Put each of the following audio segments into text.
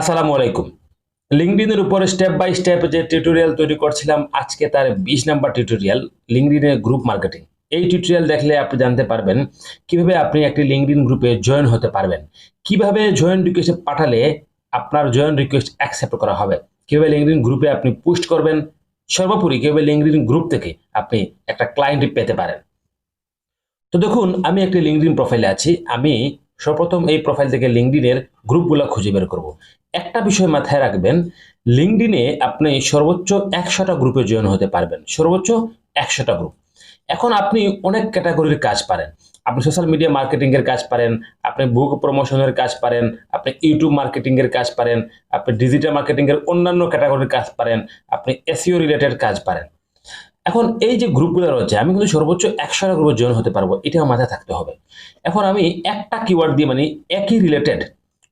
আসসালামু আলাইকুম। লিঙ্কডিনের উপরে স্টেপ বাই স্টেপ যে টিউটোরিয়াল তৈরি করছিলাম, আজকে তার বিশ নাম্বার টিউটোরিয়াল লিঙ্কডিনের গ্রুপ মার্কেটিং এই টিউটোরিয়াল দেখলে আপনি জানতে পারবেন কীভাবে আপনি একটি লিঙ্কডিন গ্রুপে জয়েন হতে পারবেন। কীভাবে জয়েন রিকোয়েস্ট পাঠালে আপনার জয়েন রিকোয়েস্ট অ্যাকসেপ্ট করা হবে। কীভাবে লিঙ্কডিন গ্রুপে আপনি পোস্ট করবেন। সর্বোপরি কীভাবে লিঙ্কডিন গ্রুপ থেকে আপনি একটা ক্লায়েন্ট পেতে পারেন। তো দেখুন, আমি একটি লিঙ্কডিন প্রোফাইলে আছি। আমি সর্বপ্রথম এই প্রোফাইল থেকে লিঙ্কডিনের গ্রুপগুলো খুঁজে বের করব। একটা বিষয় মাথায় রাখবেন লিঙ্কডিনে আপনি সর্বোচ্চ একশোটা গ্রুপে জয়েন হতে পারবেন। সর্বোচ্চ একশোটা গ্রুপ। এখন আপনি অনেক ক্যাটাগরির কাজ পারেন। আপনি সোশ্যাল মিডিয়া মার্কেটিংয়ের কাজ পারেন, আপনি বুক প্রমোশনের কাজ পারেন, আপনি ইউটিউব মার্কেটিংয়ের কাজ পারেন, আপনি ডিজিটাল মার্কেটিংয়ের অন্যান্য ক্যাটাগরির কাজ পারেন, আপনি এসিও রিলেটেড কাজ পারেন। এখন এই যে গ্রুপগুলো রয়েছে, আমি কিন্তু সর্বোচ্চ একশোটা গ্রুপে জয়েন হতে পারব এটা আমার মাথায় থাকতে হবে। এখন আমি একটা কিওয়ার্ড দিয়ে মানে একই রিলেটেড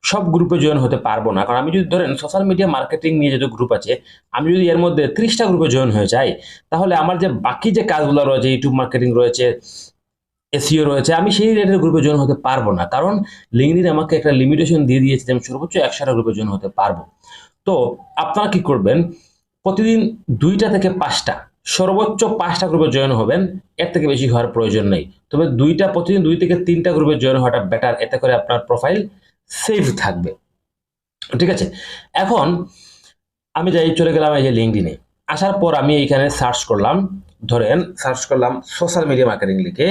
সব গ্রুপে জয়েন হতে পারব না। কারণ আমি যদি ধরেন সোশ্যাল মিডিয়া মার্কেটিং নিয়ে যেহেতু গ্রুপ আছে, আমি যদি এর মধ্যে ত্রিশটা গ্রুপে জয়েন হয়ে যাই, তাহলে আমার যে বাকি যে কাজগুলো রয়েছে ইউটিউব মার্কেটিং রয়েছে এসিও রয়েছে, আমি সেই রিলেটেড গ্রুপে জয়েন হতে পারব না। কারণ লিঙ্কডিন আমাকে একটা লিমিটেশন দিয়ে দিয়েছে যে আমি সর্বোচ্চ একশোটা গ্রুপে জয়েন হতে পারব। তো আপনারা কি করবেন? প্রতিদিন দুইটা থেকে পাঁচটা সর্বোচ্চ পাঁচটা গ্রুপে জয়েন হবেন, এর থেকে বেশি হওয়ার প্রয়োজন নেই। তবে দুইটা প্রতিদিন, দুই থেকে তিনটা গ্রুপে জয়েন হওয়াটা বেটার এতে করে আপনার প্রোফাইল সেফ থাকবে। ঠিক আছে? এখন আমি যাই, চলে গেলাম এই যে লিঙ্কডিনে আসার পর আমি এইখানে সার্চ করলাম, ধরেন সার্চ করলাম সোশ্যাল মিডিয়া মার্কেটিং লিখে।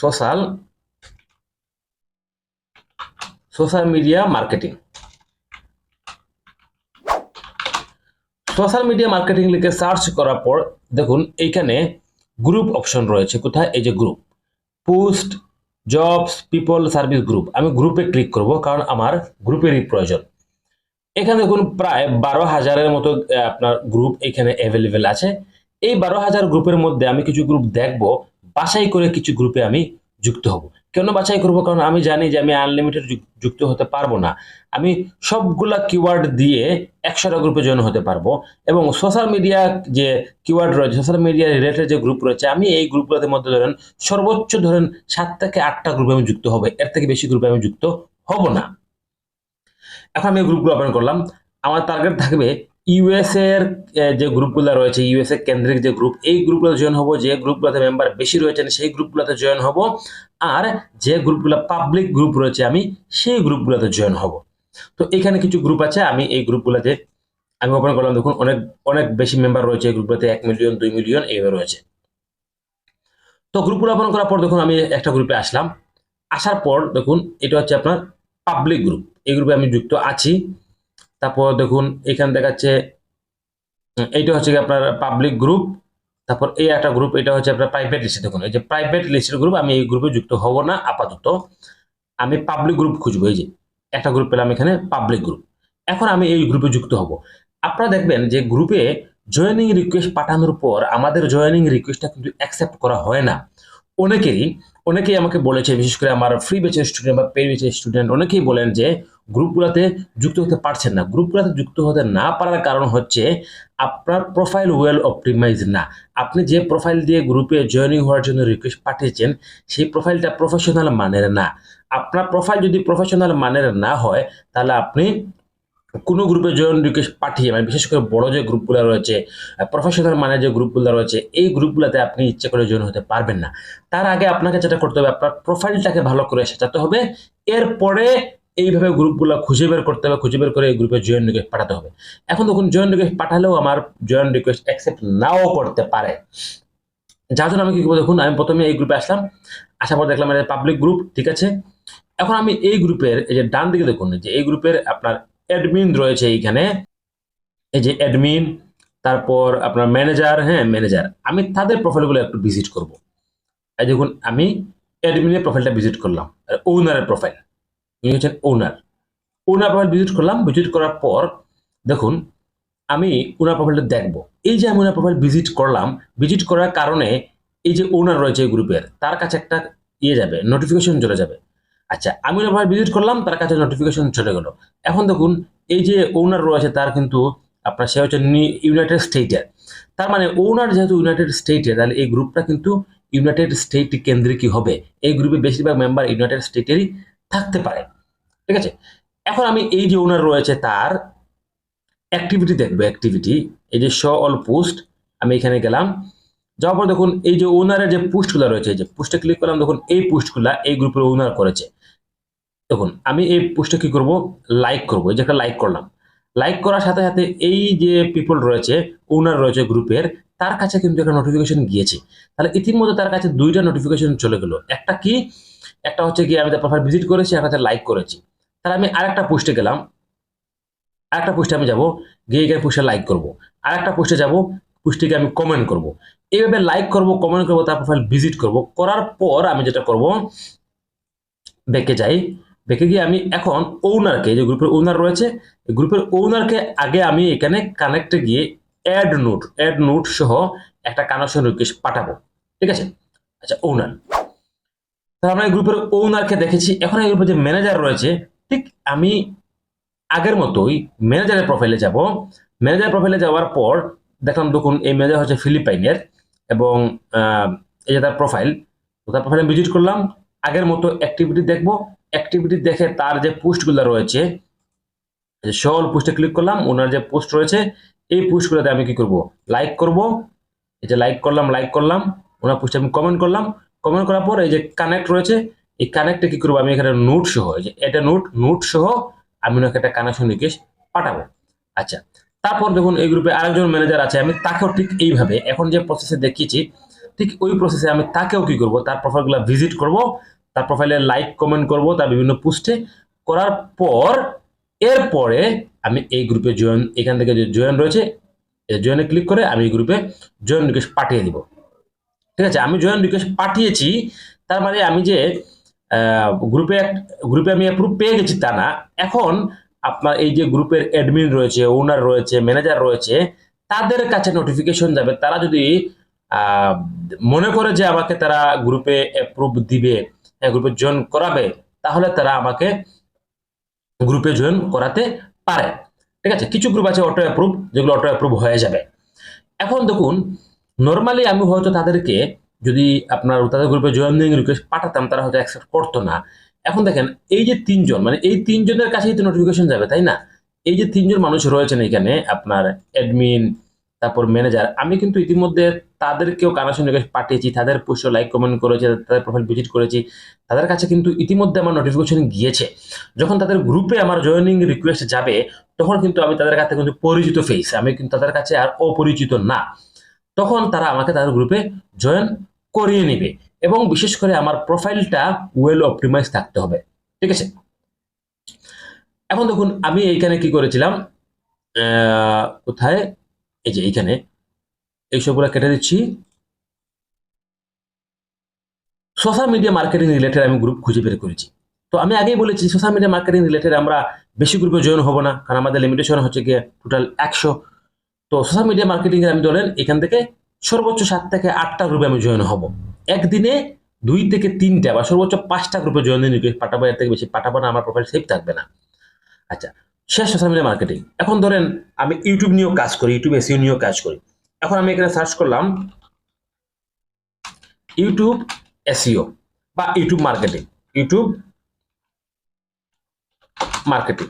Social social media marketing social media marketing লিখে সার্চ করার পর দেখুন, এইখানে গ্রুপ অপশন রয়েছে। কোথায়? এই যে group post jobs people service group আমি গ্রুপে ক্লিক করব কারণ আমার গ্রুপেরই প্রয়োজন। এখানে দেখুন, প্রায় বারো হাজারের মতো আপনার গ্রুপ এখানে অ্যাভেলেবেল আছে। এই বারো হাজার গ্রুপের মধ্যে আমি কিছু গ্রুপ দেখব। বাছাই করে কিছু গ্রুপে আমি যুক্ত হব। কেন বাছাই করব? কারণ আমি জানি যে আমি আনলিমিটেড যুক্ত হতে পারব না। আমি সবগুলা কিওয়ার্ড দিয়ে একশোটা গ্রুপে জয়েন হতে পারব এবং সোশ্যাল মিডিয়া যে কিওয়ার্ড রয়েছে সোশ্যাল মিডিয়া রিলেটেড যে গ্রুপ রয়েছে, আমি এই গ্রুপগুলোতে মধ্যে ধরেন সর্বোচ্চ ধরেন সাত থেকে আটটা গ্রুপে আমি যুক্ত হবে। এর থেকে বেশি গ্রুপে আমি যুক্ত হব না। এখন আমি গ্রুপগুলো ওপেন করলাম। আমার টার্গেট থাকবে ইউএস এর যে গ্রুপগুলো রয়েছে ইউএস এর কেন্দ্রিক যে গ্রুপ, এই গ্রুপগুলো জয়েন হব, যে গ্রুপগুলোতে মেম্বার বেশি রয়েছেন, সেই গ্রুপগুলোতে জয়েন হব, আর যে গ্রুপগুলো পাবলিক গ্রুপ রয়েছে আমি, সেই গ্রুপগুলোতে জয়েন হব। তো এখানে কিছু গ্রুপ আছে, আমি এই গ্রুপগুলোতে, আমি ওপেন করলাম, দেখুন, অনেক অনেক বেশি মেম্বার রয়েছে, এই গ্রুপগুলোতে এক মিলিয়ন দুই মিলিয়ন এইভাবে রয়েছে। তো গ্রুপগুলো ওপেন করার পর, দেখুন, আমি একটা গ্রুপে আসলাম। আসার পর, দেখুন, এটা হচ্ছে আপনার পাবলিক গ্রুপ এই গ্রুপে আমি যুক্ত আছি। তারপর দেখুন, এখানে দেখাচ্ছে এইটা হচ্ছে কি আপনার পাবলিক গ্রুপ তারপর এই একটা গ্রুপ এটা হচ্ছে আপনার প্রাইভেট লিস্টে দেখুন, এই যে প্রাইভেট লিস্টের গ্রুপ আমি এই গ্রুপে যুক্ত হব না, আপাতত। আমি পাবলিক গ্রুপ খুঁজবো, এই যে একটা গ্রুপ পেলাম এখানে পাবলিক গ্রুপ এখন আমি এই গ্রুপে যুক্ত হব। আপনারা দেখবেন যে গ্রুপে জয়েনিং রিকোয়েস্ট পাঠানোর পর আমাদের জয়েনিং রিকোয়েস্টটা কিন্তু অ্যাকসেপ্ট করা হয় না। অনেকেরই, অনেকেই আমাকে বলেছে, বিশেষ করে আমার ফ্রি বেচের স্টুডেন্ট বা পে বেচের স্টুডেন্ট অনেকেই বলেন যে গ্রুপগুলোতে যুক্ত হতে পারছেন না। গ্রুপগুলোতে যুক্ত হতে না পারার কারণ হচ্ছে আপনার প্রোফাইল ওয়েল অপটিমাইজ না। আপনি যে প্রোফাইল দিয়ে গ্রুপে জয়েনিং হওয়ার জন্য রিকোয়েস্ট পাঠিয়েছেন, সেই প্রোফাইলটা প্রফেশনাল মানের না। আপনার প্রোফাইল যদি প্রফেশনাল মানের না হয়, তাহলে আপনি কোনো গ্রুপে জয়েন রিকোয়েস্ট পাঠিয়ে মানে বিশেষ করে বড় যে গ্রুপগুলো রয়েছে প্রফেশনাল মানে যে গ্রুপগুলো রয়েছে, এই গ্রুপগুলোতে আপনি ইচ্ছে করে জয়েন হতে পারবেন না। তার আগে আপনাকে যেটা করতে হবে, আপনার প্রোফাইলটাকে ভালো করে সাজাতে হবে। এরপরে এইভাবে গ্রুপগুলো খুঁজে বের করতে হবে, খুঁজে বের করে এই গ্রুপে জয়েন রিকোয়েস্ট পাঠাতে হবে। এখন দেখুন জয়েন রিকোয়েস্ট পাঠালেও আমার জয়েন রিকোয়েস্ট অ্যাকসেপ্ট নাও করতে পারে। যার জন্য আমি কি করব, দেখুন, আমি প্রথমে এই গ্রুপে আসলাম, আসার পর দেখলাম এটা পাবলিক গ্রুপ ঠিক আছে? এখন আমি এই গ্রুপের এই যে ডান দিকে দেখুন যে এই গ্রুপের আপনার অ্যাডমিন রয়েছে এইখানে। এই যে অ্যাডমিন তারপর আপনার ম্যানেজার হ্যাঁ ম্যানেজার আমি তাদের প্রোফাইলগুলো একটু ভিজিট করব। এই দেখুন, আমি অ্যাডমিনের প্রোফাইলটা ভিজিট করলাম। আর ওনারের প্রোফাইল ইনি হচ্ছেন ওনার ওনার প্রোফাইল ভিজিট করলাম। ভিজিট করার পর, দেখুন, আমি ওনার প্রোফাইলটা দেখব। এই যে আমি ওনার প্রোফাইল ভিজিট করলাম ভিজিট করার কারণে এই যে ওনার রয়েছে এই গ্রুপের তার কাছে একটা ইয়ে যাবে নোটিফিকেশন চলে যাবে। আচ্ছা আমি ওনার ভিজিট করলাম, তার কাছে নোটিফিকেশন চলে গেল। এখন দেখুন, এই যে ওনার রয়েছে, তার কিন্তু আপনার সে হচ্ছে ইউনাইটেড স্টেটের তার মানে ওনার যেহেতু ইউনাইটেড স্টেটে তাহলে এই গ্রুপটা কিন্তু ইউনাইটেড স্টেট কেন্দ্রিকই হবে। এই গ্রুপে বেশিরভাগ মেম্বার ইউনাইটেড স্টেটেরই থাকতে পারে। ঠিক আছে? এখন আমি এই যে ওনার রয়েছে, তার অ্যাক্টিভিটি দেখব অ্যাক্টিভিটি এই যে শ অল পোস্ট আমি এখানে গেলাম। যাওয়ার পর দেখুন, এই যে ওনারের যে পোস্টগুলো রয়েছে যে পোস্টে ক্লিক করলাম, দেখুন, এই পোস্টগুলা এই গ্রুপের ওনার করেছে। দেখুন, আমি এই পোস্টে কি করব? লাইক করব। এই যে একটা লাইক করলাম। লাইক করার সাথে সাথে এই যে পিপল রয়েছে ওনার রয়েছে গ্রুপের তার কাছে কিন্তু একটা নোটিফিকেশন গিয়েছে। তাহলে ইতিমধ্যে তার কাছে দুইটা নোটিফিকেশন চলে গেল। একটা কি? একটা হচ্ছে কি আমি তার প্রোফাইল ভিজিট করেছি একটা লাইক করেছি। তাহলে আমি আরেকটা পোস্টে গেলাম। আরেকটা পোস্টে আমি যাব, গিয়ে গিয়ে পোস্টে লাইক করব। আরেকটা পোস্টে যাব পোস্টটিকে আমি কমেন্ট করব। এইভাবে লাইক করব কমেন্ট করব, তার প্রোফাইল ভিজিট করব। করার পর আমি যেটা করব ব্যাকে যাই। ব্যাকে গিয়ে আমি এখন ওনারকে যে গ্রুপের ওনার রয়েছে গ্রুপের ওনারকে আগে আমি এখানে কানেক্টে গিয়ে অ্যাড নোট অ্যাড নোট সহ একটা কানেকশন রিকোয়েস্ট পাঠাবো। ঠিক আছে? আচ্ছা ওনার তাহলে আমরা গ্রুপের ওনারকে দেখেছি। এখন এই গ্রুপে যে ম্যানেজার রয়েছে, ঠিক আমি আগের মতোই ম্যানেজারের প্রোফাইলে যাব। ম্যানেজার প্রোফাইলে যাওয়ার পর দেখলাম দেখুন এই ম্যানেজার হচ্ছে ফিলিপাইনের এবং এই যে তার প্রোফাইল তো তার প্রোফাইলে ভিজিট করলাম। আগের মতো অ্যাক্টিভিটি দেখব। অ্যাক্টিভিটি দেখে তার যে পোস্টগুলো রয়েছে সল পোস্টে ক্লিক করলাম, ওনার যে পোস্ট রয়েছে, এই পোস্টগুলোতে আমি কি করব? লাইক করব। এই যে লাইক করলাম লাইক করলাম। ওনার পোস্টে আমি কমেন্ট করলাম। কমেন্ট করার পর এই যে কানেক্ট রয়েছে, এই কানেক্টে কি করব? আমি এখানে নোট সহ যে এটা নোট নোট সহ আমি ওনাকে একটা কানেকশন রিকোয়েস্ট পাঠাবো। আচ্ছা তারপর দেখুন এই গ্রুপে আরেকজন ম্যানেজার আছে, আমি তাকেও ঠিক এইভাবে এখন যে প্রসেসে দেখিয়েছি, ঠিক ওই প্রসেসে আমি তাকেও কি করব? তার প্রোফাইলগুলো ভিজিট করব, তার প্রোফাইলে লাইক কমেন্ট করব, তার বিভিন্ন পোস্টে করার পর, এরপরে আমি এই গ্রুপে জয়েন এখান থেকে যে জয়েন রয়েছে জয়েনে ক্লিক করে আমি এই গ্রুপে জয়েন রিকোয়েস্ট পাঠিয়ে দিব। ঠিক আছে, আমি জয়েন রিকোয়েস্ট পাঠিয়েছি, তার মানে আমি যে গ্রুপে গ্রুপে আমি অ্যাপ্রুভ পেয়ে গেছি তা না, এখন আপনার এই যে গ্রুপের অ্যাডমিন রয়েছে ওনার রয়েছে ম্যানেজার রয়েছে, তাদের কাছে নোটিফিকেশন যাবে। তারা যদি মনে করে যে আমাকে তারা গ্রুপে অ্যাপ্রুভ দিবে হ্যাঁ গ্রুপে জয়েন করাবে, তাহলে তারা আমাকে গ্রুপে জয়েন করাতে পারে। ঠিক আছে? কিছু গ্রুপ আছে অটো অ্যাপ্রুভ যেগুলো অটো অ্যাপ্রুভ হয়ে যাবে। এখন দেখুন নর্মালি আমি হয়তো তাদেরকে যদি আপনার, তাদের গ্রুপে জয়েনিং রিকোয়েস্ট পাঠাতাম, তারা হয়তো অ্যাকসেপ্ট করতো না। এখন দেখেন, এই যে তিনজন মানে এই তিনজনের কাছেই তো নোটিফিকেশন যাবে, তাই না? এই যে তিনজন মানুষ রয়েছেন এখানে, আপনার অ্যাডমিন তারপর ম্যানেজার আমি কিন্তু ইতিমধ্যে তাদেরকেও কানেকশন রিকোয়েস্ট পাঠিয়েছি, তাদের পোস্ট লাইক কমেন্ট করেছে, তাদের প্রোফাইল ভিজিট করেছি, তাদের কাছে কিন্তু ইতিমধ্যে আমার নোটিফিকেশন গিয়েছে। যখন তাদের গ্রুপে আমার জয়েনিং রিকোয়েস্ট যাবে, তখন কিন্তু আমি তাদের কাছে কিন্তু পরিচিত ফেস আমি কিন্তু তাদের কাছে আর অপরিচিত না। তখন তারা আমাকে তাদের গ্রুপে জয়েন করিয়ে নেবে। এবং বিশেষ করে আমার প্রোফাইলটা ওয়েল অপটিমাইজ থাকতে হবে, ঠিক আছে? এখন দেখুন, আমি এইখানে কি করেছিলাম? কোথায়? এই যে এইখানে। এইসবগুলো কেটে দিচ্ছি। সোশ্যাল মিডিয়া মার্কেটিং রিলেটেড আমি গ্রুপ খুঁজে বের করেছি। তো আমি আগেই বলেছি সোশ্যাল মিডিয়া মার্কেটিং রিলেটেড আমরা বেশি গ্রুপে জয়েন হব না, কারণ আমাদের লিমিটেশন হচ্ছে গিয়ে টোটাল একশো। তো সোশ্যাল মিডিয়া মার্কেটিং এর আমি ধরেন এখান থেকে সর্বোচ্চ সাত থেকে আটটা গ্রুপে আমি জয়েন হব। একদিনে দুই থেকে তিনটা বা সর্বোচ্চ পাঁচটা গ্রুপে জয়েন রিকোয়েস্ট পাঠাবো এর থেকে বেশি? পাঠাবো না আমার প্রোফাইল সেভ থাকবে না। আচ্ছা শেষ সোশ্যাল মিডিয়া মার্কেটিং এখন ধরেন আমি ইউটিউব নিয়েও কাজ করি, ইউটিউব এসিও নিয়েও কাজ করি। এখন আমি এখানে সার্চ করলাম ইউটিউব এসিও বা YouTube marketing YouTube marketing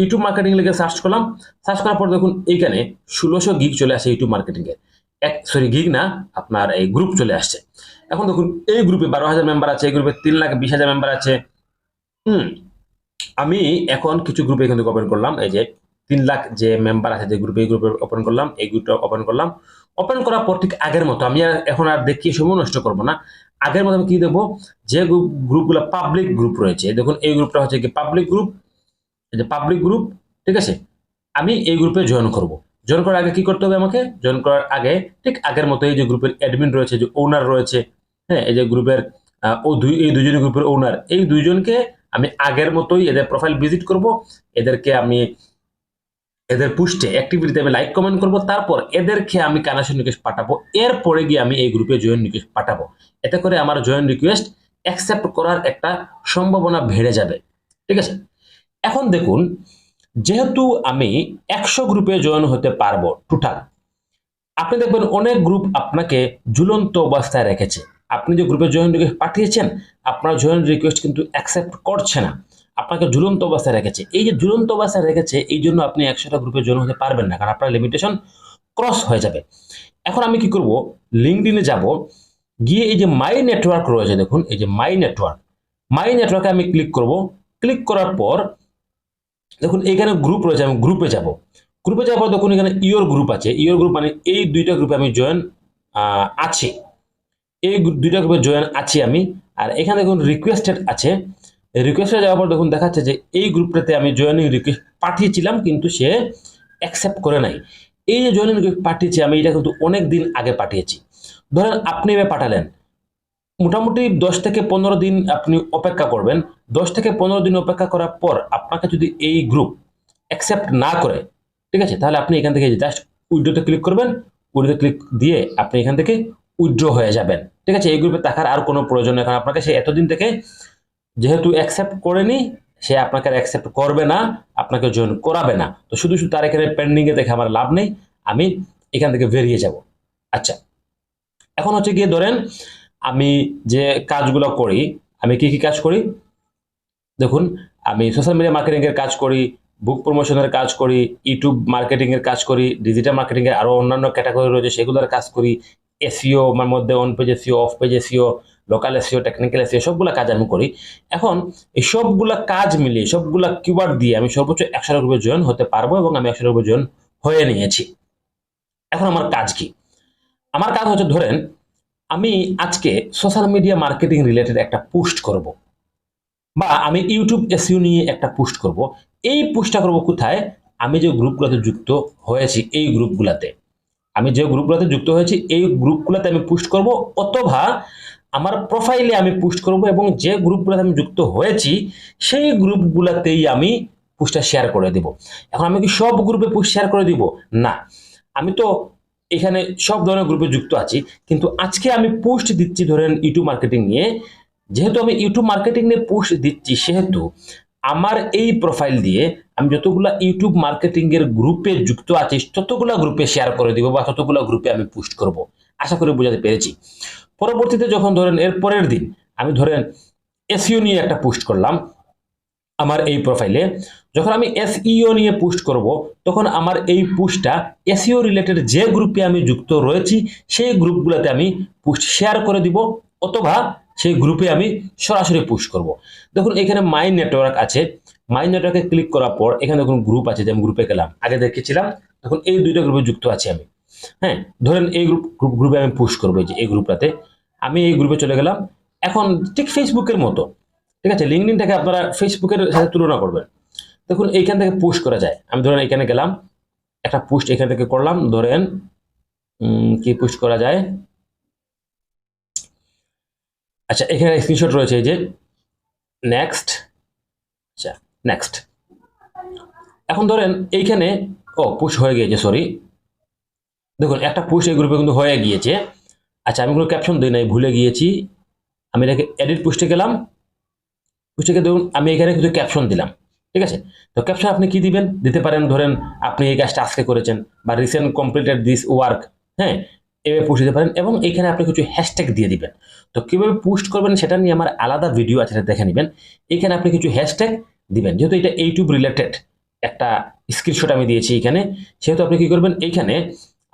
YouTube marketing লিখে সার্চ করলাম। সার্চ করার পর দেখুন এইখানে ষোলোশো গিগ চলে আসে ইউটিউব মার্কেটিং এর এক সরি গিগ না, আপনার এই গ্রুপ চলে আসছে। এখন দেখুন, এই গ্রুপে বারো হাজার মেম্বার আছে, এই গ্রুপে তিন লাখ বিশ হাজার মেম্বার আছে। হুম, আমি এখন কিছু গ্রুপে থেকে ওপেন করলাম, এই যে তিন লাখ যে মেম্বার আছে যে গ্রুপে এই গ্রুপে ওপেন করলাম, এই গ্রুপটা ওপেন করলাম। ওপেন করার পর ঠিক আগের মতো, আমি আর এখন আর দেখিয়ে সময় নষ্ট করব না। আগের মতো আমি কি দেবো? যে গ্রুপ গ্রুপগুলো পাবলিক গ্রুপ রয়েছে, দেখুন এই গ্রুপটা হচ্ছে কি পাবলিক গ্রুপ এই যে পাবলিক গ্রুপ ঠিক আছে? আমি এই গ্রুপে জয়েন করব। জয়েন করার আগে কি করতে হবে আমাকে? জয়েন করার আগে ঠিক আগের মতো এই যে গ্রুপের অ্যাডমিন রয়েছে, যে ওনার রয়েছে হ্যাঁ এই যে গ্রুপের ও দুই, এই দুজন গ্রুপের ওনার এই দুইজনকে আমি আগের মতোই এদের প্রোফাইল ভিজিট করব, এদেরকে আমি, এদের পুষ্টে অ্যাক্টিভিটিতে আমি লাইক কমেন্ট করব, তারপর এদেরকে আমি কানেকশন রিকোয়েস্ট পাঠাবো, এরপরে গিয়ে আমি এই গ্রুপে জয়েন রিকোয়েস্ট পাঠাবো। এতে করে আমার জয়েন রিকোয়েস্ট অ্যাকসেপ্ট করার একটা সম্ভাবনা বেড়ে যাবে। ঠিক আছে? এখন দেখুন যেহেতু আমি একশো গ্রুপে জয়েন হতে পারব টোটাল আপনি দেখবেন অনেক গ্রুপ আপনাকে ঝুলন্ত অবস্থায় রেখেছে। আপনি যে গ্রুপে জয়েন রিকোয়েস্ট পাঠিয়েছেন, আপনার জয়েন রিকোয়েস্ট কিন্তু অ্যাকসেপ্ট করছে না। আপনাকে ঝুলন্ত অবস্থায় রেখেছে। এই যে ঝুলন্ত অবস্থায় রেখেছে, এই জন্য আপনি একশোটা গ্রুপে জয়েন হতে পারবেন না, কারণ আপনার লিমিটেশন ক্রস হয়ে যাবে। এখন আমি কি করব? লিঙ্কডিনে যাব। গিয়ে এই যে মাই নেটওয়ার্ক রয়েছে, দেখুন, এই যে মাই নেটওয়ার্ক মাই নেটওয়ার্কে আমি ক্লিক করব। ক্লিক করার পর দেখুন, এখানে গ্রুপ রয়েছে, আমি গ্রুপে যাব। গ্রুপে যাওয়ার পর দেখুন, এখানে ইওর গ্রুপ আছে। ইওর গ্রুপ মানে এই দুইটা গ্রুপে আমি জয়েন আছি। এই দুইটা গ্রুপে জয়েন আছি আমি। আর এখানে দেখুন রিকোয়েস্টেড আছে। রিকোয়েস্টে যাওয়ার পর দেখুন, দেখাচ্ছে যে এই গ্রুপটাতে আমি জয়েনিং রিকোয়েস্ট পাঠিয়েছিলাম, কিন্তু সে অ্যাকসেপ্ট করে নাই। এই যে জয়েনিং রিকোয়েস্ট পাঠিয়েছি, আমি এটা কিন্তু অনেক দিন আগে পাঠিয়েছি। ধরেন আপনি এবার পাঠালেন। মোটামুটি দশ থেকে পনেরো দিন আপনি অপেক্ষা করবেন। দশ থেকে পনেরো দিন অপেক্ষা করার পর আপনাকে যদি এই গ্রুপ অ্যাকসেপ্ট না করে, ঠিক আছে? তাহলে আপনি এখান থেকে জাস্ট উইড্রোতে ক্লিক করবেন। উইড্রোতে ক্লিক দিয়ে আপনি এখান থেকে উইড্রো হয়ে যাবেন। ঠিক আছে? এই গ্রুপে থাকার আর কোনো প্রয়োজন নেই। কারণ আপনাকে সে এতদিন থেকে যেহেতু অ্যাকসেপ্ট করেনি, সে আপনাকে অ্যাকসেপ্ট করবে না, আপনাকে জয়েন করাবে না। তো শুধু শুধু তার এখানে পেন্ডিংয়ে দেখে আমার লাভ নেই। আমি এখান থেকে বেরিয়ে যাব। আচ্ছা। এখন হচ্ছে গিয়ে ধরেন আমি যে কাজগুলো করি, আমি কি কি কাজ করি? দেখুন, আমি সোশ্যাল মিডিয়া মার্কেটিংয়ের কাজ করি বুক প্রমোশনের কাজ করি ইউটিউব মার্কেটিংয়ের কাজ করি ডিজিটাল মার্কেটিংয়ের আরও অন্যান্য ক্যাটাগরি রয়েছে, সেগুলোর কাজ করি এসিও আমার মধ্যে on page SEO off page SEO local SEO technical SEO সবগুলো কাজ আমি করি। এখন এই সবগুলা কাজ মিলিয়ে, সবগুলা কিওয়ার্ড দিয়ে আমি সর্বোচ্চ একশো রুপে জয়েন হতে পারব এবং আমি একশো রুপে জয়েন হয়ে নিয়েছি। এখন আমার কাজ কি? আমার কাজ হচ্ছে, ধরেন আমি আজকে সোশ্যাল মিডিয়া মার্কেটিং রিলেটেড একটা পোস্ট করব। বা আমি ইউটিউব এসইউ নিয়ে একটা পোস্ট করব। এই পোস্টটা করব কোথায়? আমি যে গ্রুপগুলোতে যুক্ত হয়েছি এই গ্রুপগুলোতে আমি যে গ্রুপগুলোতে যুক্ত হয়েছি এই গ্রুপগুলোতে আমি পোস্ট করব অথবা আমার প্রোফাইলে আমি পোস্ট করব এবং যে গ্রুপগুলোতে আমি যুক্ত হয়েছি, সেই গ্রুপগুলোতেই আমি পোস্টটা শেয়ার করে দেব। এখন আমি কি সব গ্রুপে পোস্ট শেয়ার করে দিব? না। আমি তো এখানে সব ধরনের গ্রুপে যুক্ত আছি। কিন্তু আজকে আমি পোস্ট দিচ্ছি ধরেন ইউটিউব মার্কেটিং নিয়ে। যেহেতু আমি ইউটিউব মার্কেটিং নিয়ে পোস্ট দিচ্ছি, সেহেতু আমার এই প্রোফাইল দিয়ে আমি যতগুলা ইউটিউব মার্কেটিং এর গ্রুপে যুক্ত আছি, ততগুলা গ্রুপে শেয়ার করে দিব বা ততগুলা গ্রুপে আমি পোস্ট করব। আশা করি বোঝাতে পেরেছি। পরবর্তীতে যখন ধরেন এর পরের দিন আমি ধরেন এসইও নিয়ে একটা পোস্ট করলাম। আমার এই প্রোফাইলে যখন আমি এসইও নিয়ে পোস্ট করব, তখন আমার এই পোস্টটা এসইও রিলেটেড যে গ্রুপে আমি যুক্ত রয়েছি, সেই গ্রুপগুলোতে আমি পোস্ট শেয়ার করে দিব, অথবা সেই গ্রুপে আমি সরাসরি পোস্ট করব। দেখুন, এখানে মাই নেটওয়ার্ক আছে। মাই নেটওয়ার্কে ক্লিক করার পর, এখানে দেখুন গ্রুপ আছে যে আমি গ্রুপে গেলাম, আগে দেখেছিলাম, তখন এই দুইটা গ্রুপে যুক্ত আছি আমি। হ্যাঁ ধরেন এই গ্রুপ গ্রুপ গ্রুপে আমি পোস্ট করব যে এই গ্রুপটাতে আমি এই গ্রুপে চলে গেলাম। এখন ঠিক ফেসবুকের মতো। ঠিক আছে? লিঙ্কডিনটাকে আপনারা ফেসবুকের সাথে তুলনা করবেন। দেখুন, এইখান থেকে পোস্ট করা যায়। আমি ধরেন এখানে গেলাম, একটা পোস্ট এখান থেকে করলাম, ধরেন কি পোস্ট করা যায়? আচ্ছা এখানে স্ক্রিনশট রয়েছে এই যে নেক্সট আচ্ছা নেক্সট এখন ধরেন, এইখানে, ও পুশ হয়ে গিয়েছে সরি দেখুন, একটা পুশ এই গ্রুপে কিন্তু হয়ে গিয়েছে। আচ্ছা আমি কোনো ক্যাপশন দিই নাই, ভুলে গিয়েছি। আমি এটাকে এডিট পুস্টে গেলাম। পুস্টে দেখুন আমি এখানে কিছু ক্যাপশন দিলাম, ঠিক আছে? তো ক্যাপশন আপনি কি দিবেন? দিতে পারেন, ধরেন আপনি এই কাজটা আজকে করেছেন বা রিসেন্ট কমপ্লিটেড দিস ওয়ার্ক হ্যাঁ? এভাবে পোস্ট দিতে পারেন এবং এখানে আপনি কিছু হ্যাশট্যাগ দিয়ে দিবেন। তো কীভাবে পোস্ট করবেন সেটা নিয়ে আমার আলাদা ভিডিও আছে দেখে নেবেন। এখানে আপনি কিছু হ্যাশট্যাগ দিবেন, যেহেতু এটা ইউটিউব রিলেটেড একটা স্ক্রিনশট আমি দিয়েছি এখানে, সেহেতু আপনি কি করবেন? এইখানে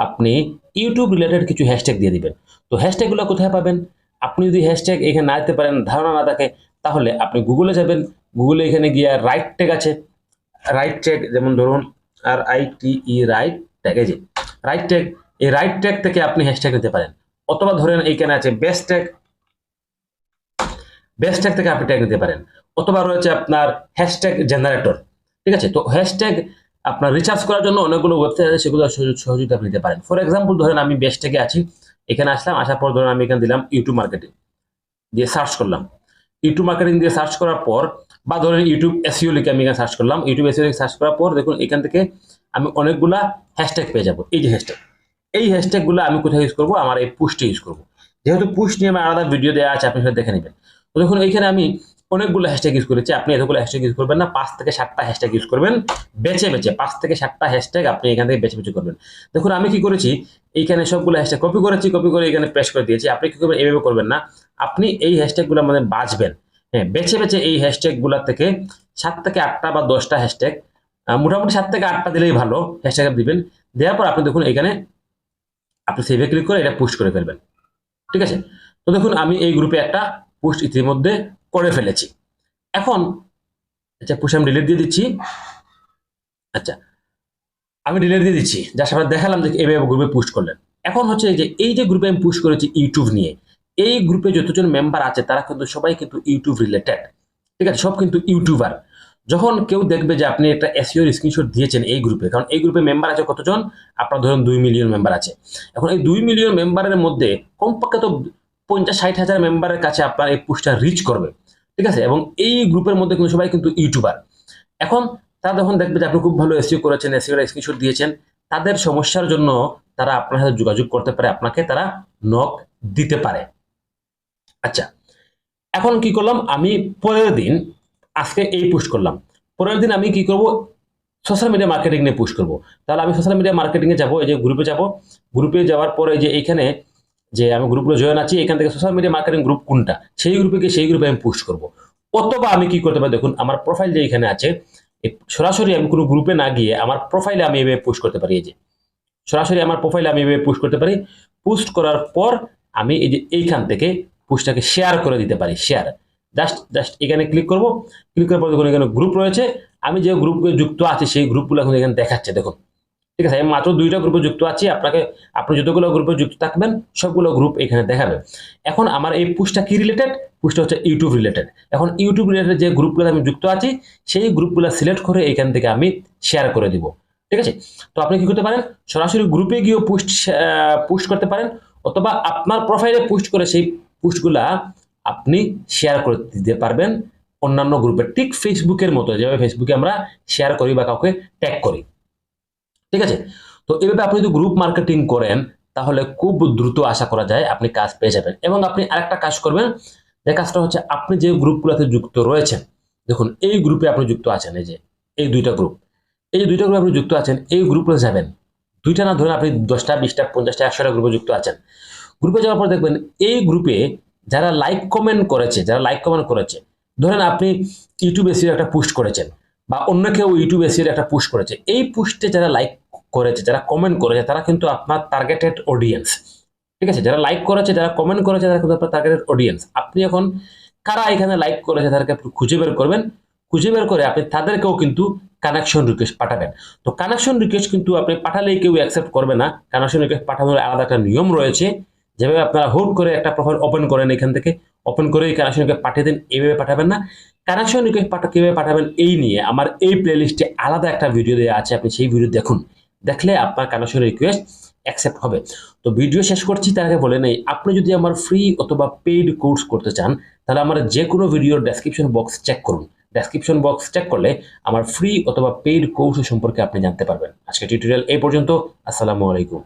আপনি ইউটিউব রিলেটেড কিছু হ্যাশট্যাগ দিয়ে দিবেন। তো হ্যাশট্যাগুলো কোথায় পাবেন? আপনি যদি হ্যাশট্যাগ এখানে না দিতে পারেন, ধারণা না থাকে তাহলে আপনি গুগলে যাবেন। গুগলে এখানে গিয়ে রাইট ট্যাগ আছে। রাইট ট্যাগ যেমন ধরুন R I T E right tag এই যে রাইট ট্যাগ এই রাইট ট্যাগ থেকে আপনি হ্যাশট্যাগ নিতে পারেন। অথবা ধরেন এইখানে আছে বেস্ট ট্যাগ বেস্ট ট্যাগ থেকে আপনি ট্যাগ নিতে পারেন। অথবা রয়েছে আপনার হ্যাশট্যাগ জেনারেটর ঠিক আছে? তো হ্যাশট্যাগ আপনার রিচার্জ করার জন্য অনেকগুলো ওয়েবসাইট আছে সেগুলো সহযোগিতা আপনি নিতে পারেন। ফর এক্সাম্পল ধরেন আমি বেস্ট ট্যাগে আছি। এখানে আসলাম, আসার পর ধরেন আমি এখানে দিলাম ইউটিউব মার্কেটিং দিয়ে সার্চ করলাম। ইউটিউব মার্কেটিং দিয়ে সার্চ করার পর, বা ধরেন ইউটিউব এসিও লিখে আমি এখানে সার্চ করলাম ইউটিউব এসিও লিখে সার্চ করার পর দেখুন এখান থেকে আমি অনেকগুলা হ্যাশট্যাগ পেয়ে যাব, এই যে হ্যাশট্যাগ এই হ্যাশট্যাগুলো আমি কোথায় ইউজ করব? আমার এই পোস্টে ইউজ করব। যেহেতু পোস্ট নিয়ে আমার আলাদা ভিডিও দেওয়া আছে, আপনি সেটা দেখে নেবেন। তো দেখুন, এইখানে আমি অনেকগুলো হ্যাশট্যাগ ইউজ করেছি, আপনি এতগুলো হ্যাশট্যাগ ইউজ করবেন না, পাঁচ থেকে সাতটা হ্যাশট্যাগ ইউজ করবেন, বেছে বেছে, পাঁচ থেকে সাতটা হ্যাশট্যাগ আপনি এখান থেকে বেছে বেছে করবেন। দেখুন, আমি কি করেছি? এইখানে সবগুলো হ্যাশট্যাগ কপি করেছি কপি করে এখানে পেস্ট করে দিয়েছি, আপনি কি করবেন? এইভাবে করবেন না। আপনি এই হ্যাশট্যাগুলো মানে বাঁচবেন। হ্যাঁ বেছে বেছে এই হ্যাশট্যাগুলো থেকে সাত থেকে আটটা বা দশটা হ্যাশট্যাগ মোটামুটি সাত থেকে আটটা দিলেই ভালো হ্যাশট্যাগ দিবেন। দেওয়ার পর আপনি দেখুন এখানে আপনি সেভে ক্লিক করে এটা পোস্ট করে ফেলবেন। ঠিক আছে? তো দেখুন আমি এই গ্রুপে একটা পোস্ট ইতিমধ্যে করে ফেলেছি। এখন আচ্ছা পোস্ট আমি ডিলিট দিয়ে দিচ্ছি। আচ্ছা আমি ডিলিট দিয়ে দিচ্ছি। যার সাথে দেখালাম যে এভাবে গ্রুপে পোস্ট করলেন। এখন হচ্ছে যে, এই যে গ্রুপে আমি পোস্ট করেছি ইউটিউব নিয়ে এই গ্রুপে যতজন মেম্বার আছে, তারা কিন্তু সবাই কিন্তু ইউটিউব রিলেটেড ঠিক আছে? সব কিন্তু ইউটিউবার যখন কেউ দেখবে যে আপনি একটা এসিওর স্ক্রিনশট দিয়েছেন এই গ্রুপে কারণ এই গ্রুপে মেম্বার আছে কতজন? আপনার ধরুন দুই মিলিয়ন মেম্বার আছে। এখন এই দুই মিলিয়ন মেম্বারের মধ্যে কমপক্ষে তো পঞ্চাশ, ষাট হাজার মেম্বারের কাছে আপনার এই পোস্টটা রিচ করবে, ঠিক আছে? এবং এই গ্রুপের মধ্যে কিন্তু সবাই কিন্তু ইউটিউবার এখন তারা যখন দেখবে যে আপনি খুব ভালো এসিও করেছেন এসিওর স্ক্রিনশট দিয়েছেন, তাদের সমস্যার জন্য তারা আপনার সাথে যোগাযোগ করতে পারে, আপনাকে তারা নক দিতে পারে। আচ্ছা এখন কি করলাম? আমি পরের দিন আজকে এই পোস্ট করলাম। পরের দিন আমি কি করব? সোশ্যাল মিডিয়া মার্কেটিং নিয়ে পোস্ট করব। তাহলে আমি সোশ্যাল মিডিয়া মার্কেটিংয়ে যাব, এই যে গ্রুপে যাব। গ্রুপে যাওয়ার পরে যে এইখানে যে আমি গ্রুপে জয়েন আছি, এখান থেকে সোশ্যাল মিডিয়া মার্কেটিং গ্রুপ কোনটা? সেই গ্রুপে গিয়ে সেই গ্রুপে আমি পোস্ট করব। অথবা আমি কি করতে পারি? দেখুন, আমার প্রোফাইল যে এখানে আছে সরাসরি আমি কোনো গ্রুপে না গিয়ে আমার প্রোফাইলে আমি এভাবে পোস্ট করতে পারি। এই যে, সরাসরি আমার প্রোফাইলে আমি এভাবে পোস্ট করতে পারি। পোস্ট করার পর আমি এই যে এইখান থেকে পোস্টটাকে শেয়ার করে দিতে পারি শেয়ার জাস্ট জাস্ট এখানে ক্লিক করব ক্লিক করার পর দেখুন এখানে গ্রুপ রয়েছে। আমি যে গ্রুপে যুক্ত আছি, সেই গ্রুপগুলো এখন এখানে দেখাচ্ছে, দেখুন। ঠিক আছে, আমি মাত্র দুইটা গ্রুপে যুক্ত আছি, আপনাকে, আপনি যতগুলো গ্রুপে যুক্ত থাকবেন, সবগুলো গ্রুপ এখানে দেখাবে। এখন আমার এই পোস্টটা কি রিলেটেড পোস্টটা হচ্ছে ইউটিউব রিলেটেড এখন ইউটিউব রিলেটেড যে গ্রুপগুলো আমি যুক্ত আছি, সেই গ্রুপগুলো সিলেক্ট করে এখান থেকে আমি শেয়ার করে দিব। ঠিক আছে? তো আপনি কি করতে পারেন? সরাসরি গ্রুপে গিয়েও পোস্ট পোস্ট করতে পারেন, অথবা আপনার প্রোফাইলে পোস্ট করে সেই পোস্টগুলা আপনি শেয়ার করে দিতে পারবেন। অন্যান্য গ্রুপে ঠিক ফেসবুকের মতো, যেভাবে ফেসবুকে আমরা শেয়ার করি বা কাউকে ট্যাগ করি। ঠিক আছে? তো এভাবে আপনি যদি গ্রুপ মার্কেটিং করেন, তাহলে খুব দ্রুত আশা করা যায় আপনি কাজ পেয়ে যাবেন। এবং আপনি আরেকটা কাজ করবেন, যে কাজটা হচ্ছে আপনি যে গ্রুপগুলোতে যুক্ত রয়েছেন, দেখুন এই গ্রুপে আপনি যুক্ত আছেন, এই যে, এই দুইটা গ্রুপ এই দুইটা গ্রুপে আপনি যুক্ত আছেন, এই গ্রুপে যাবেন। দুইটা না ধরেন আপনি দশটা, বিশটা, পঞ্চাশটা, একশোটা গ্রুপে যুক্ত আছেন। গ্রুপে যাওয়ার পর দেখবেন এই গ্রুপে যারা লাইক কমেন্ট করেছে, যারা লাইক কমেন্ট করেছে, ধরেন আপনি ইউটিউব এসির একটা পোস্ট করেছেন বা অন্য কেউ ইউটিউব এসির একটা পোস্ট করেছে, এই পোস্টে যারা লাইক করেছে, যারা কমেন্ট করেছে, তারা কিন্তু আপনার টার্গেটেড অডিয়েন্স ঠিক আছে? যারা লাইক করেছে, যারা কমেন্ট করেছে, তারা কিন্তু আপনার টার্গেটেড অডিয়েন্স আপনি এখন কারা এখানে লাইক করেছে, তাদেরকে খুঁজে বের করবেন। খুঁজে বের করে আপনি তাদেরকেও কিন্তু কানেকশন রিকোয়েস্ট পাঠাবেন। তো কানেকশন রিকোয়েস্ট কিন্তু আপনি পাঠালেই কেউ অ্যাকসেপ্ট করবে না। কানেকশন রিকোয়েস্ট পাঠানোর আলাদা একটা নিয়ম রয়েছে। যেভাবে আপনারা হুট করে একটা প্রোফাইল ওপেন করেন এখান থেকে ওপেন করে এই কানেকশন পাঠিয়ে দিন, এইভাবে পাঠাবেন না। কানেকশন রিকোয়েস্ট পাঠা কীভাবে পাঠাবেন এই নিয়ে আমার এই প্লেলিস্টে আলাদা একটা ভিডিও দেওয়া আছে, আপনি সেই ভিডিও দেখুন। দেখলে আপনার কানেকশন রিকোয়েস্ট অ্যাকসেপ্ট হবে। তো ভিডিও শেষ করছি, তার আগে বলে নেই, আপনি যদি আমার ফ্রি অথবা পেইড কোর্স করতে চান, তাহলে আমার যে কোনো ভিডিওর ডেসক্রিপশন বক্স চেক করুন। ডেসক্রিপশন বক্স চেক করলে আমার ফ্রি অথবা পেইড কোর্স সম্পর্কে আপনি জানতে পারবেন। আজকে টিউটোরিয়াল এই পর্যন্ত, আসসালামু আলাইকুম।